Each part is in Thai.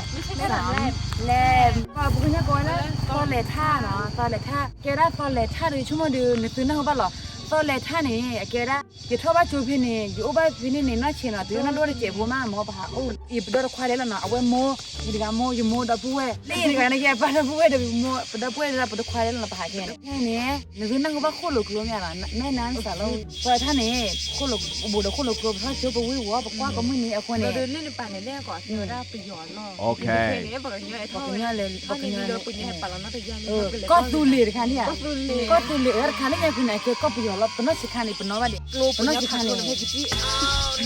ดูแล้วแบบพี่มั้งแล้วก็นี่โอเพนเดลอเจนะแค่นี้อ๋อแล้วโอเพนเราวิดีโอเราไปให้โอ้พี่แล้วปนชิคามาเนาะดูแล้วปนเดอวิดีโอไปกิบเปียวก็ได้ยาปูกับปูเจนี่มั้งแค่นี้ปูได้ไปเลยเนี่ยฮัลโหลแล้วเนี่ยแม่ไม่ใช่สามแลมก็ปูเนี่ยก่อนแล้วตอนเลท่าเนาะตอนเลท่าแกได้ตอนเลท่าดูชั่วโมงเดียวเนี่ยซื้อนั่งบ้านหรอตอนเลท่านี่แกได้อยู่ทั่วบ้านจูพี่นี่อยู่บ้านพี่นี่น่าเชื่อเนาะตัวนั้นด้วยเจ็บหัวมากหมอปะโอ้อีบดอควายแล้วเนาะเอาไว้โมอีกาโมอยู่โมดับเว้ยนี่อีกาเนี่ยแกปะดับเว้ยดับโมดับเว้ยดับดอควายแล้วเนาะปะแค่นี้แค่นี้เนี่ยซื้อนั่งบ้านโคลุกลัวเนี่ยนะแม่นั้นสาวพอท่านนี่โคลุกบูดโคลุกลัวเพราะเจ้าไปวิ่งวัวบอกว่าก็ไม่มีเอาคนเรานี้เดินเล่นในป่าในแรกก่อนที่เราได้ไปหยอนเนาะโอเคเนี่ยบอกอย่างเงี้ยไอ้บอท่อกเนี่ยเลยบท่ออกนี้เนี่ยเดินปุ่นเนี่ยป่าเราน่าจะย่างเออก็ตูเลียค่ะเนี่ยก็สุดเลยก็ตูเลียค่ะเนี่ยคุณนายเคก็ไปยอแล้วปน lo pano sikhani pano wale lo pano sikhani lo happy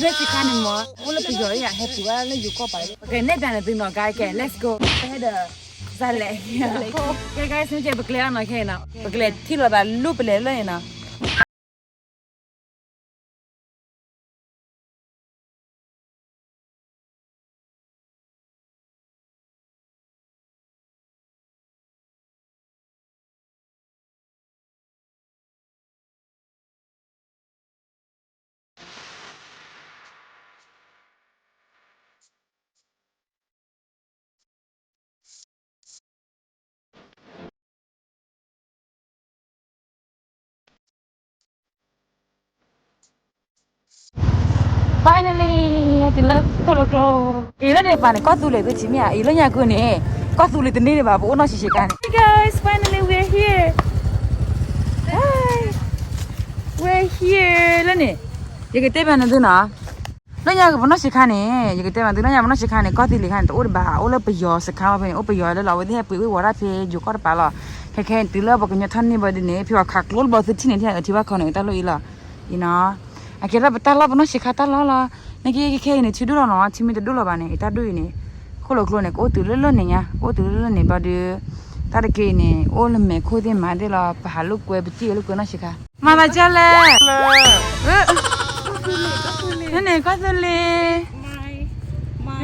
le sikhani mo ulo piyo ya happy wa le yuko pa okay ne dan din no guy ke let's go ahead zale ke guys ne je bakle ana ke na bakle thilo ba loop le le na finally the love solo glow ilo ne pa ne ko tu le tu chi mi a ilo nya ko ne ko tu le tu ne ba bo no chi chi ka ne hey guys finally we are here hi we're here lo ne ye ke te ba na du na lo nya ko no chi ka ne ye ke te ba du na nya no chi ka ne ko ti le ka ne to ba o le pa yo se ka ba ne o pa yo le la we ne pu we wa ra pe ju ko pa la แค่แค่ตีเล่าบอกกันยท่านนี่บอดีเนี่ยพี่ว่าขักรถบอสที่ไหนที่ไหนที่ว่าเขาไหนตาลุยล่ะอีเนาะ akhirnya betah lah penuh sih kata lah lah nagi kayak ini cudu lah no cumi itu dulu bane itu dulu ini kalau keluar nih oh tuh lalu nih ya oh tuh lalu nih pada tar ke ini oh lembek kau dia mandi lah pahalu kue beti lu kau nasi kah mama jalan ini kau tuh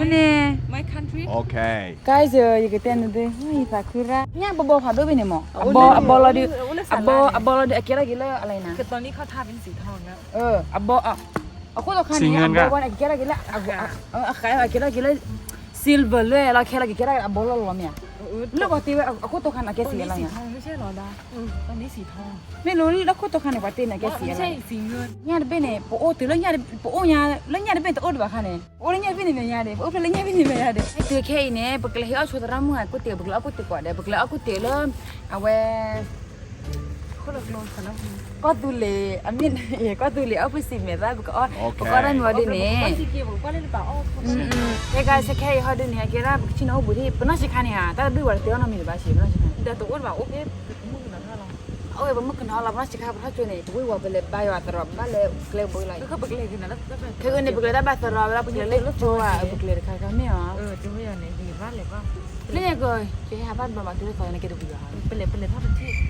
Nene. My country. Okay. Guys, you get in the Sakura. Nya bobo hadu bini mo. Bo bolo di อับโบอับโบเราเดอเกลกิเลอร์อะไรนะ คือตอนนี้เขาทาเป็นสีทองแล้ว เอออับโบอะเอาคุณเราคันนี้อับโบวันอเกลกิเลอร์อะเออใครอเกลกิเลอร์ซิลเวอร์เลยเราแค่เราแค่อับโบเราล้มเนี่ยเล้วก็ตีว่าคุตัวคันอะเกสีอะไรเนี่ยไม่ใช่หรอดาตอนนี้สีทองไม่รู้แล้วคุตัวคันในี่ยว่าตีนอะเกสีอะไรไม่ใช่สีเงินยาดเบนเนี่ยปโอตีแล้วเนี่ดปโอยแล้วเนี่ยเป็นตัวอดว่าคันเนี่ยโอ้แล้วยาดเบนเนี่ยยาดโอ้แล้นี่ยเป็นเนี่ยยาดตีแค่เนี่ยปกเลยเอาชุดรามังกูเตี๋ยวปกเลเอากูเตี๋ยกว่าเดี๋ยวปกเลยเอากูเตี๋ยวเริ่มเอาเว ยสีเกียวบอกว่าเล่นเปล่าอ๋ออืมอืมเฮ้ย guys แค่ฮอดเนี่ยแกราบุกชิโนบุรีปนสิคานี่ฮะแต่ดูว่าเตียวนะมีบ้าสิปนสิคาแต่ตัวอ้วนบอกโอเคมึงนะถ้าเราโอ้ยบ่มึกนอละปนสิคาบ่ทัจเนี่ยบุยว่าเบลบายว่าตรอบาเลยเกลบุยไลก็คือเบิกเลยกันนะแล้วก็แบบคือเนี่ยบุกเลยได้บาตรอบแล้วบุกเลยลุจัวบุกเลยค่ะก็ไม่อ๋อเออจะไม่อย่างไหนดีบ้านเลยว่าเนี่ยก็จะหาบ้านบ่มาตัวเขาเนี่ยแกดูบุยฮะเป็นเลยเป็นเลยเท่าเป็นที่เราเบิกเลยเท่าเล่นจูเล่นเราเพจเท่าจูเล่นอยู่ก็จูเล่นเอ้โอเคนะ guys มาไม่จิเกลเอากูสิเสร็จเลยเกลเป็นติญาวุ้ยวุ้ยเลยยึดติ้งอะนะปนสิคานี่บ้านนกูปตอบ้ากูจิอาบัลเนี่ยติญาปัวติมีบ้านมันสิคาเออเป็นเนาะโอเคโอเคบัวนี่มีประเด็นว่าเราบ้าผิดกว่า guys แค่เนี่ยบุกเลยเอาไว้ได้เลยแต่ทำมันไงอีนั่นคือมิสเกรดไงอะเราไม่เอาเลยปกเลยก็ได้กันสมาปกเลยก็ได้มีมาหาเป็นดู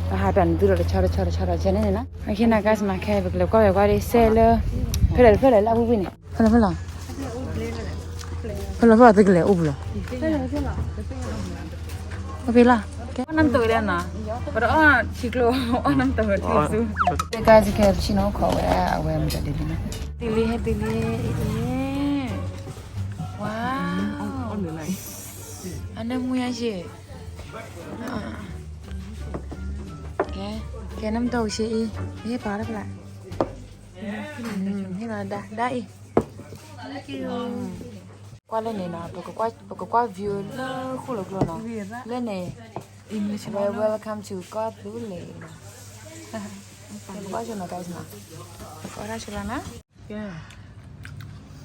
hatan duro le chara chara chara jene ne na akina gas ma khe bikle ko ya gari sel phere phere la bu bine phala phala phala phala dikle ublo phala nam to le na pero a chiklo o nam to le su te gas ke chino ko ya awe am jade bine dili he dili e wow on the line ana mu ya je ah Kena chị sih, ini parah lại ừ, Ini là đã đây. Ừ. Qua lên này nào, tôi có qua, tôi có qua view khu vực luôn nào. Lên này. Well, welcome to God Lule. Qua cho nó cái gì nào? có ra cho nó nè. Yeah.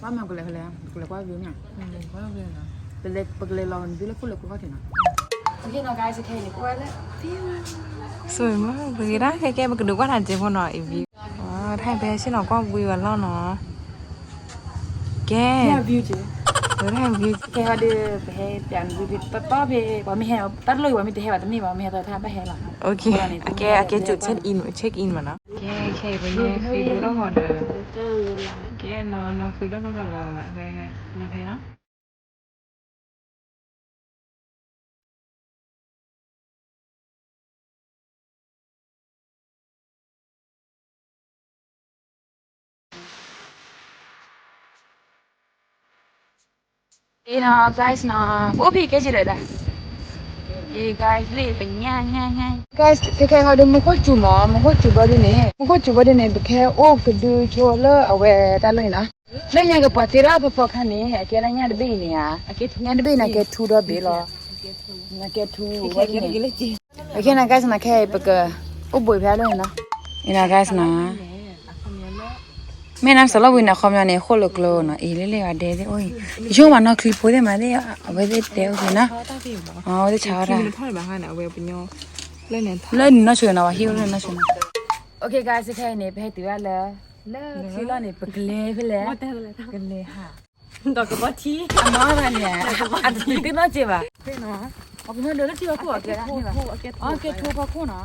Qua mà cái này cái này, cái này quá view nha. Ừ, qua view nè. Cái này, cái này là view là khu vực của nó thế nào? ok nào guys, ok qua lên. View. สวยมากเลยนะแค่แกมันก็ดูว่าทันเจพอหน่อยอีวิวอ๋อถ่ายไปใช่หรอก็วิวแล้วเนาะแก Nhà view chứ. เออถ่ายวิว Cái họ đi về đàn view view bắt to về, bảo mình heo, tắt lôi bảo mình thì heo, tắt mi bảo mình heo tao tham bắt heo là. โอเคโอเคโอเคจุดเช็คอินเช็คอินมานะแกแค่ไปเย่ฟิลแล้วหอเด้อแกนอนนอนฟิลแล้วก็รอละไงไงนะเพเนาะ Ena guys na upi ke jira da. Ye guys le nya nya nya. Guys ke ke ha dum ko chu ma mo ko chu bari ne. Mo ko chu bari ne be ke o ke du cho le awe ta le na. Le nya ke pa tira pa pa khan ne ha ke la nya de be ne ya. Ke nya de be na ke thu do be lo. Na ke thu wa ke le ji. Ke na guys na ke be ke o boi pha le na. Ena guys na. မင်းအစလဝိနခမနေခလကလောနော်အေးလေးလေးကဒဲဒဲအိုးရိုးမနော်ခလီပိုးတယ်မလေးအဝဲတဲ့တဲဦးနော်အော်ဒီချာရာလဲနေလဲနေချွေနော်ဟီလဲနေချွေနော် Okay guys ခဲနေဘဲတူရလဲလဲခလနေပကလေးခလဲပကလေးဟာတော့ကဘာတီအမားရနေအတူတူနော်ကြည့်ပါဖေနော်အခုနော်လည်းတီကိုအကဲအကဲထိုးပါခုနော်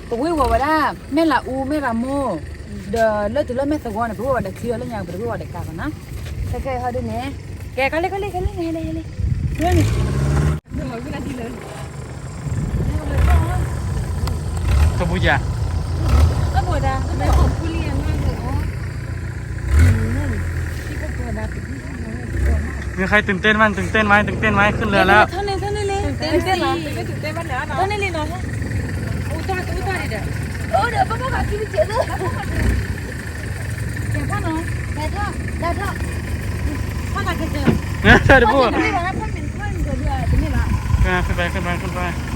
กคือแล้วนี่ปกเลยไปแล้ว แต่อะไร กันเลยค่ะ ดอกกระบอกที่ อันน้อยมันเนี่ยอันตื่นเต้นน่าเจ็บอ่ะ เป็นเนาะ เอาไปเดินแล้วที่ว่าคู่อ่ะแกนี่ว่ะ โอ้โอเค อ๋อแกทูพอคู่เนาะอันเจ๊เนาะไปเลยป่ะ เล่นหามอบที่เล่นเนี่ย เล่นเล่นเล่น อ๋อเล่นเลยมาเนี่ยเสียสน้ำตาล โอเคเนาะ guys จะจะมันดูกันเนี่ยก็ลื่นเนี่ยปกเลยไปเลยปกถ้าเล็กคลิกหน่อยอะตอน กี่ นั้น ได้คนกันแล้ว But the day ni de bana shikali ma but de bana shikali to we wa wala me la u me la mo de le to le me sa gona bu wa de clear le nya bu wa de ka na ke ke ha de ne ke ka le ka le ka le ne le le le ne หนึ่งร้อยวินาทีเลย ขบุยะ ka bo da ไม่ของผู้เรียนมากเลยอ๋อที่ก็ตัวดับที่ มีใครตื่นเต้นบ้างตื่นเต้นไหมตื่นเต้นไหมขึ้นเรือแล้ว thon ne thon ne le เต้นเต้นแล้วไม่ถึงเต้นบ้านแล้วเนาะ thon ne le no อุตส่าห์อุตส่าห์ดิเด้อ oh 断都断了的。好的，爸爸把给你解了。解放了，来套，来套。放哪去了？哎，晒的不？今天往那放冰棍，对对？今天晚上。拜拜，拜拜，拜拜。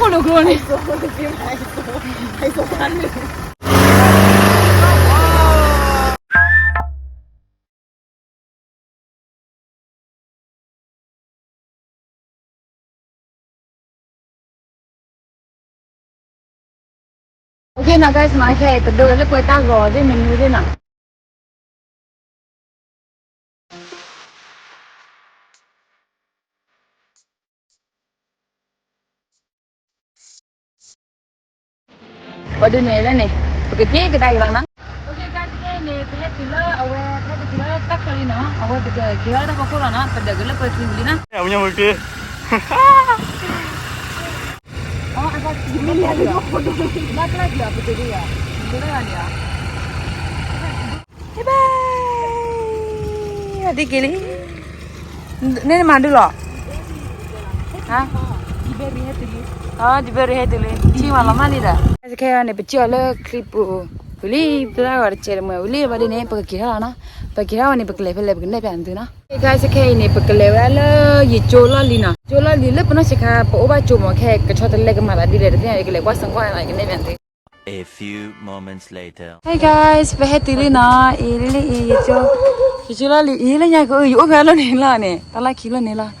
ทะเลแล้วคนละคนนี่ ไฮโซพันหนึ่ง โอเคนะ guys มาแค่แต่ดูแล้วไปตากรอได้เมนูด้วยนะ Order na ilan eh. Pagkakaya kita ilang lang. Okay guys, ini pehatila awe pehatila tak kali na awe beda gila tak kau na pada gila pergi beli na. Ya punya multi. Oh, agak gini ya. Nak lagi apa tadi ya? Gila ya. Bye bye. Adik gini. Ini mandu loh. Hah? Diberi hatuli. Ah, diberi hatuli. Cima lama ni dah. Sekarang ni pecah le klip Uli pula orang cerita mau uli balik ni pakai kira na, pakai kira ni pakai level level ni pun tu na. Kita sekarang ni pakai level le, ye jola lina, jola lila pernah sekarang bawa cuma kayak kecuali lagi malah di lada ni lagi lewat sengkau ni ni pun tu. A few moments later. Hey guys, bahati lina, ini ini ye jola, ye jola lila ni aku, yo kalau ni lah ni, talah kilo ni lah.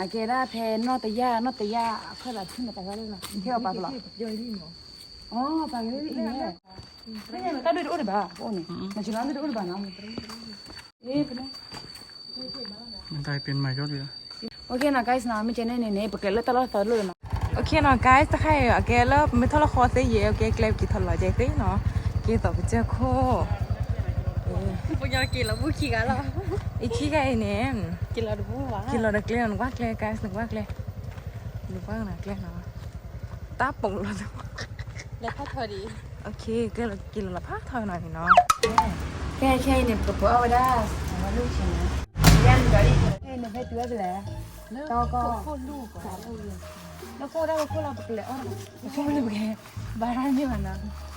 อาเกราแพนนอตยานอตยาเพื่อละขึ้นมาแต่ก็ได้ละเที่ยวปลาตลอดย่อยรีบหรออ๋อปลาเยอะอีเนี่ยไม่ใช่มันต้องดูดูดิบ้าโอ้นี่มันชื่อร้านดูดูดิบ้านะเอ๊ะเป็นไงมันได้เป็นใหม่ยอดเลยโอเคนะ guys นะไม่ใช่เนี่ยเนี่ยปกติแล้วตลอดตลอดเลยนะโอเคเนาะ guys ถ้าใครโอเคแล้วไม่ทอละครเสียเยโอเคเกลบกี่ทอละใจตีเนาะ กี่ต่อไปเจอโคปุญญากินแล้วพูดขี้กันแล้วอีกี่ไงเนี่ยกินแล้วดูว่ากินเราเกลียนว่าเลี้ย guys นึกว่าเลียนึกว่านะเลี้ยงเนาะตาปุ่งเราแล้วพักพอดีโอเคเกลียกินละพักถอยหน่อยเนาะแค่แค่เนี่ยกับพวกเอาได้มาลูกชิ้นนะยันก็อีกแค่เนี่ยให้ตัวไปแล้วต่อก็คตรลูกอะแล้วโคตรได้โคตรเราไปกติอ๋อโคตรลูกแกบ้านนี่มันนะ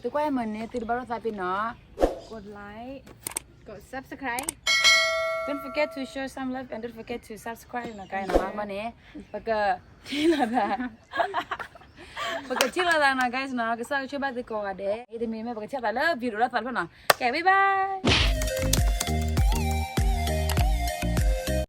ka ta phi la mo na le pe ke ha lu ke ra le. Ta lo le pa no shi kha mo na. Age le ne pa da ko su le na le pa de ne. Yo ko yo ko ko ma de ko ne. Yo ko. Ako ne guys, te mi de me ne. Tu kwa mo ne tu ba ro sa pi na. กดไลค์กด subscribe Don't forget to show some love and don't forget to subscribe na kai na ma ne. Pa ka ki la da. Porque chila da na guys na que sa che ba de ko ga de. E de mi me porque cha da la video la tal na. Okay, bye bye.